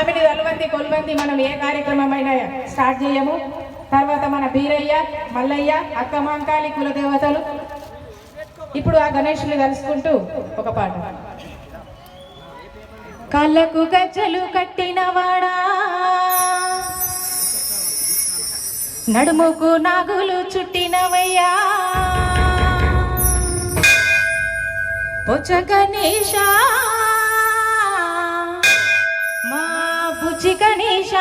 స్వామిని తలవంది కొలువంది మనం ఏ కార్యక్రమమైనా స్టార్ట్ చేయము. తర్వాత మన బీరయ్య మల్లయ్య అక్కమాంకాళి కులదేవతలు. ఇప్పుడు ఆ గణేషుని కలుసుకుంటూ ఒక పాట. కళ్ళకు గజ్జలు కట్టినవాడా నడుముకు నాగులు చుట్టినవయ్యా? పొచ్చ Ganesha Ganesha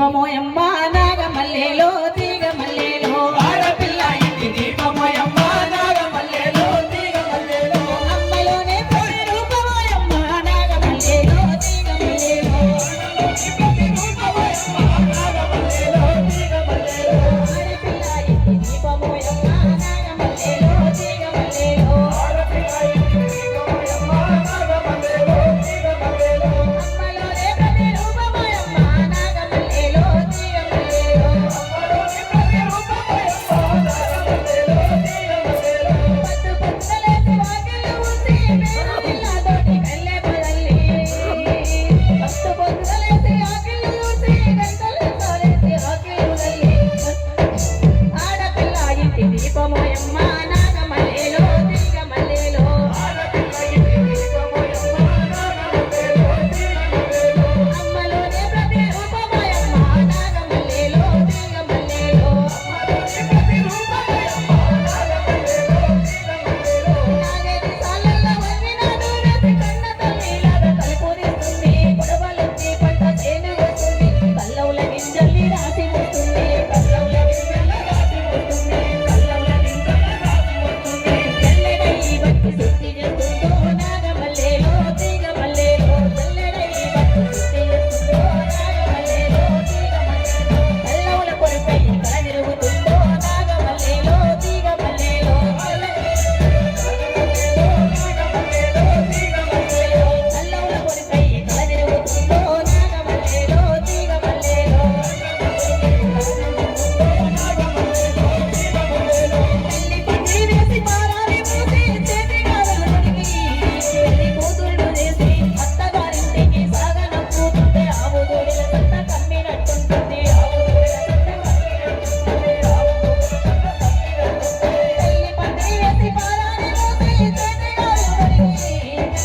I'm como en vano.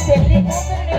excelente.